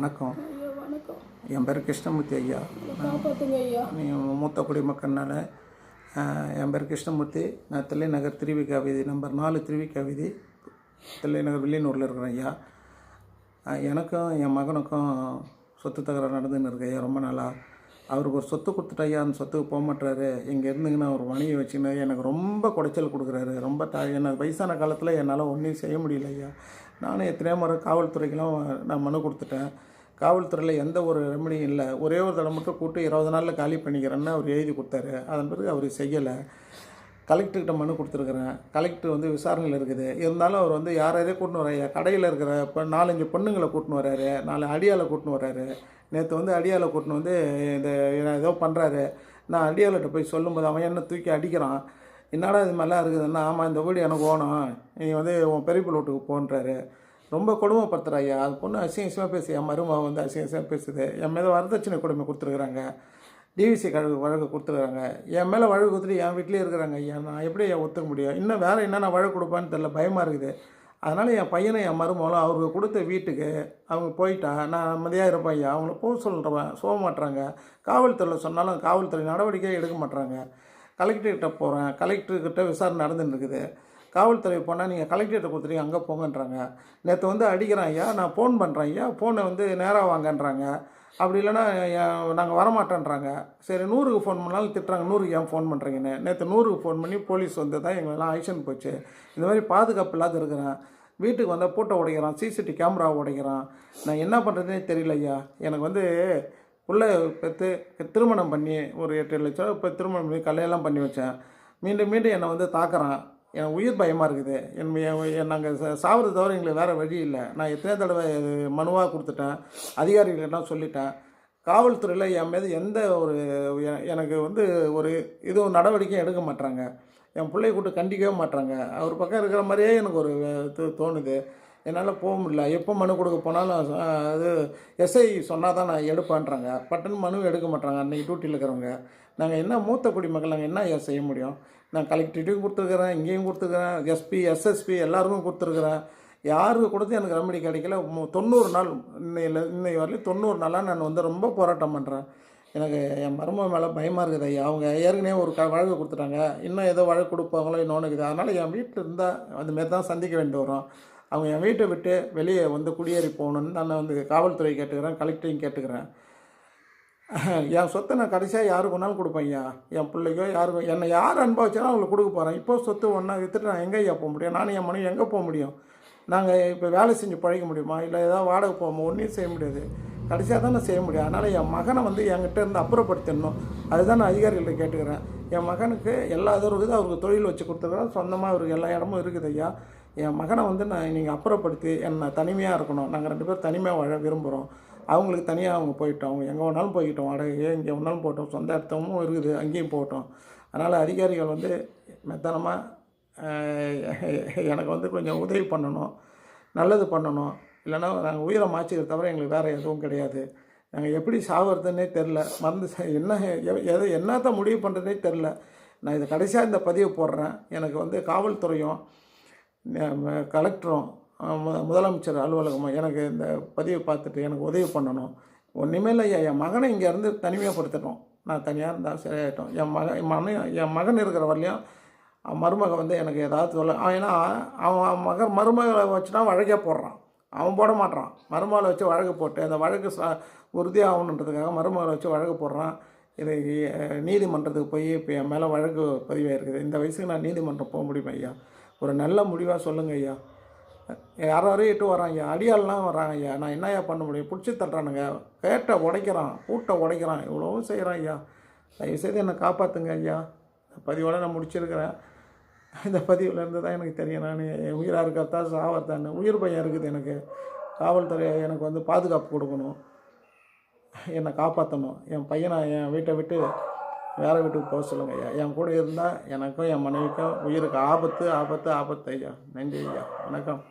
வணக்கம். என் பேர் கிருஷ்ணமூர்த்தி ஐயா. காப்பாத்துங்க ஐயா? நீ மூத்த குடிமக்கள்னால என் பேர் கிருஷ்ணமூர்த்தி. நான் தில்லைநகர் திருவிக்கா வீதி நம்பர் நாலு திருவிக்கா வீதி தில்லைநகர் வில்லியனூரில் இருக்கிறேன் ஐயா. எனக்கும் என் மகனுக்கும் சொத்து தகராறு நடந்துன்னு இருக்கு ஐயா ரொம்ப நாளாக அவருக்கு ஒரு சொத்து கொடுத்துட்டு ஐயா அந்த சொத்துக்கு போக மாட்டாரு இங்கே இருந்துங்கன்னா ஒரு மனைவி வச்சுன்னு எனக்கு ரொம்ப குடைச்சல் கொடுக்குறாரு. ரொம்ப த என்ன வயசான காலத்தில் என்னால் ஒன்றும் செய்ய முடியல ஐயா. நானும் எத்தனையோ முறை காவல்துறைக்கெல்லாம் நான் மனு கொடுத்துட்டேன். காவல்துறையில் எந்த ஒரு ரெமடியும் இல்லை. ஒரே ஒரு தடவை மட்டும் கூப்பிட்டு இருபது நாளில் காலி பண்ணிக்கிறேன்னு அவர் எழுதி கொடுத்தாரு. அதன் பிறகு அவர் செய்யலை. கலெக்டர்கிட்ட மனு கொடுத்துருக்குறேன். கலெக்டர் வந்து விசாரணையில் இருக்குது. இருந்தாலும் அவர் வந்து யார் யாரையும் கூட்டின்னு வராரு. கடையில் இருக்கிற இப்போ நாலஞ்சு பொண்ணுங்களை கூட்டின்னு வராரு. நாலு அடியாளை கூட்டின்னு வராரு. நேற்று வந்து அடியாளை கூட்டின்னு வந்து இந்த ஏதோ பண்ணுறாரு நான் அடியால்கிட்ட போய் சொல்லும்போது அவன் என்ன தூக்கி அடிக்கிறான். என்னடா இது மாதிரிலாம் இருக்குதுன்னா ஆமாம் இந்த வீடு எனக்கு ஓணும். நீ வந்து உன் பெரிய வீட்டுக்கு போன்றாரு. ரொம்ப கொடுமைப்படுத்துகிற ஐயா அது பொண்ணு அசிங்க அசிங்கமாக பேசு என் மருமக வந்து அசிங்க அசிங்கமாக பேசுது. என் மேலே வரதட்சணை கொடுமை கொடுத்துருக்குறாங்க. டிவிசி கழகு வழக்கு கொடுத்துருக்காங்க என் மேலே வழக்கு கொடுத்துட்டு என் வீட்லேயே இருக்கிறாங்க ஐயா. நான் எப்படி ஐயா ஒத்துக்க முடியும்? இன்னும் வேறு என்னென்ன வழக்கு கொடுப்பான்னு தெரில பயமாக இருக்குது. அதனால் என் பையனை என் மருமகளும் அவருக்கு கொடுத்த வீட்டுக்கு அவங்க போயிட்டா நான் நிம்மதியாக இருப்பேன் ஐயா. அவங்கள போக சொல்கிறேன் சோக மாட்டுறாங்க காவல்துறையில் சொன்னாலும் காவல்துறை நடவடிக்கை எடுக்க மாட்டுறாங்க கலெக்டர்கிட்ட போகிறேன் கலெக்டர்கிட்ட விசாரணை நடந்துட்டு இருக்குது. காவல்துறை போனால் நீங்கள் கலெக்டர்கிட்ட கொடுத்துட்டு அங்கே போங்கன்றாங்க. நேற்று வந்து அடிக்கிறேன் ஐயா நான் ஃபோன் பண்ணுறேன் ஐயா ஃபோனை வந்து நேராக வாங்கன்றாங்க. அப்படி இல்லைன்னா நாங்கள் வரமாட்டேன்றாங்க. சரி நூறுக்கு ஃபோன் பண்ணாலும் திட்டுறாங்க நூறுக்கு ஏன் ஃபோன் பண்ணுறீங்கன்னு நேற்று நூறுக்கு ஃபோன் பண்ணி போலீஸ் வந்து தான் எங்களெல்லாம் ஆக்ஷன் போச்சு. இந்த மாதிரி பாதுகாப்பு இல்லாத இருக்கிறேன். வீட்டுக்கு வந்தால் பூட்டை உடைக்கிறான் சிசிடிவி கேமரா உடைக்கிறான். நான் என்ன பண்ணுறதுனே தெரியல ஐயா. எனக்கு வந்து பிள்ளை பெற்று திருமணம் பண்ணி ஒரு எட்டு லட்சம் இப்போ திருமணம் பண்ணி கல்யாணம் பண்ணி வச்சேன். மீண்டும் மீண்டும் என்னை வந்து தாக்குறான். என் உயிர் பயமாக இருக்குது. என் நாங்கள் சாவறது தவிர எங்களுக்கு வேறு வழி இல்லை. நான் எத்தனை தடவை மனுவாக கொடுத்துட்டேன். அதிகாரிகளெல்லாம் சொல்லிட்டேன். காவல்துறையில் என் மீது எந்த ஒரு எனக்கு வந்து ஒரு இதுவும் நடவடிக்கையும் எடுக்க மாட்டேறாங்க என் பிள்ளைய கூட்டு கண்டிக்கவே மாட்றாங்க. அவர் பக்கம் இருக்கிற மாதிரியே எனக்கு ஒரு இது தோணுது. என்னால் போக முடியல. எப்போ மனு கொடுக்க போனாலும் அது எஸ்ஐ சொன்னால் தான் நான் எடுப்பேன்றாங்க. பட்டன் மனு எடுக்க மாட்றாங்க அன்றைக்கி டியூட்டியில் இருக்கிறவங்க. நாங்கள் என்ன மூத்த குடிமக்கள் நாங்கள் என்ன செய்ய முடியும்? நான் கலெக்டர்கிட்டையும் கொடுத்துருக்குறேன் இங்கேயும் கொடுத்துருக்குறேன் எஸ்பி எஸ்எஸ்பி எல்லாருக்கும் கொடுத்துருக்குறேன். யாருக்கு கொடுத்து எனக்கு ரெமடி கிடைக்கல. தொண்ணூறு நாள் இன்னையில் இன்னை வரலையும் தொண்ணூறு நாளாக நான் வந்து ரொம்ப போராட்டம் பண்ணுறேன் எனக்கு என் மருமக மேலே பயமாக இருக்குது ஐயா. அவங்க ஏற்கனவே ஒரு க வழக்கு கொடுத்துட்டாங்க. இன்னும் ஏதோ வழக்கு கொடுப்பாங்களோ இன்னொன்று இருக்குது அதனால் என் வீட்டில் இருந்தால் அந்தமாரி தான் சந்திக்க வேண்டி வரும். அவங்க என் வீட்டை விட்டு வெளியே வந்து குடியேறி போகணுன்னு நான் வந்து காவல்துறை கேட்டுக்கிறேன் கலெக்டரையும் கேட்டுக்கிறேன். என் சொத்தை நான் கடைசியாக யாருக்கு வேணாலும் கொடுப்பேன் ஐயா. என் பிள்ளைக்கோ யாருக்கும் என்னை யார் அனுபவிச்சாலும் அவங்களுக்கு கொடுக்க போகிறேன் இப்போ சொத்து ஒன்றா விற்றுட்டு நான் எங்கே ஐயா போக முடியும்? நானும் என் மனைவி எங்கே போக முடியும்? நாங்கள் இப்போ வேலை செஞ்சு பழக முடியுமா? இல்லை ஏதாவது வாடகை போகாமல் ஒன்றும் செய்ய முடியாது. கடைசியாக தான் செய்ய முடியும். அதனால் என் மகனை வந்து என்கிட்ட இருந்து அப்புறப்படுத்திடணும் அதுதான் நான் அதிகாரிகள்ட்ட கேட்டுக்கிறேன். என் மகனுக்கு எல்லா இதுவும் இருக்குது அவருக்கு தொழில் வச்சு கொடுத்துருக்குறேன். சொந்தமாக அவருக்கு எல்லா இடமும் இருக்குது ஐயா. என் மகனை வந்து நான் நீங்கள் அப்புறப்படுத்தி என்னை தனிமையாக இருக்கணும். நாங்கள் ரெண்டு பேரும் தனிமையாக வாழ விரும்புகிறோம் அவங்களுக்கு தனியாக அவங்க போயிட்டோம். அவங்க எங்கே வேணாலும் போய்கிட்டோம் வாடகையே எங்கே வேணாலும் போட்டோம்? சொந்த இடத்தமும் இருக்குது. அங்கேயும் போகட்டும் அதனால் அதிகாரிகள் வந்து மெத்தனமாக எனக்கு வந்து கொஞ்சம் உதவி பண்ணணும். நல்லது பண்ணணும். இல்லைன்னா நாங்கள் உயிரை மாச்சிக்கிறத தவிர எங்களுக்கு வேறு எதுவும் கிடையாது. நாங்கள் எப்படி சாகிறதுன்னே தெரில மருந்து ச- என்ன எதை என்னத்த முடிவு பண்ணுறதுனே தெரில நான் இதை கடைசியாக இந்த பதிவை போடுறேன். எனக்கு வந்து காவல்துறையும் கலெக்டரும் முதலமைச்சர் அலுவலகமும் எனக்கு இந்த பதிவை பார்த்துட்டு எனக்கு உதவி பண்ணணும். ஒன்றுமேல ஐயா என் மகனை இங்கேருந்து தனிமைப்படுத்தணும் நான் தனியாக இருந்தால் சரியாயிட்டோம். என் மகன் என் மகன் என் மகன் இருக்கிற வரலையும் அவன் மருமக வந்து எனக்கு ஏதாவது சொல்ல ஏன்னா அவன் மகன் மருமகளை வச்சுனா வழக்கே போடுறான். அவன் போட மாட்டான் மருமகளை வச்சு வழக்கு போட்டு அந்த வழக்கு ச உறுதியாகணுன்றதுக்காக மருமகளை வச்சு வழக்கு போடுறான். இது நீதிமன்றத்துக்கு போய் இப்போ என் மேலே வழக்கு பதிவாயிருக்குது. இந்த வயசுக்கு நான் நீதிமன்றம் போக முடியுமா ஐயா? ஒரு நல்ல முடிவாக சொல்லுங்கள் ஐயா. யாரோ யாரையும் இட்டு வரான் ஐயா அடியாள்லாம் வராங்க ஐயா. நான் என்னையா பண்ண முடியும்? பிடிச்சி தட்டுறானுங்க. கேட்டை உடைக்கிறான் பூட்டை உடைக்கிறான். இவ்வளவும் செய்கிறான் ஐயா. தயவுசெய்து என்னை காப்பாற்றுங்க ஐயா. இந்த பதிவோட நான் முடிச்சிருக்கிறேன். இந்த பதிவில் இருந்து தான் எனக்கு தெரியும். நான் என் உயிராக இருக்கிறதா சாவத்தான்னு உயிர் பையன் இருக்குது எனக்கு. காவல்துறை எனக்கு வந்து பாதுகாப்பு கொடுக்கணும். என்னை காப்பாற்றணும் என் பையனை என் வீட்டை விட்டு வேறு வீட்டுக்கு போக சொல்லுங்க ஐயா. என் கூட இருந்தால் எனக்கும் என் மனைவிக்கும் உயிருக்கு ஆபத்து ஆபத்து ஆபத்து ஐயா. நன்றி ஐயா. வணக்கம்.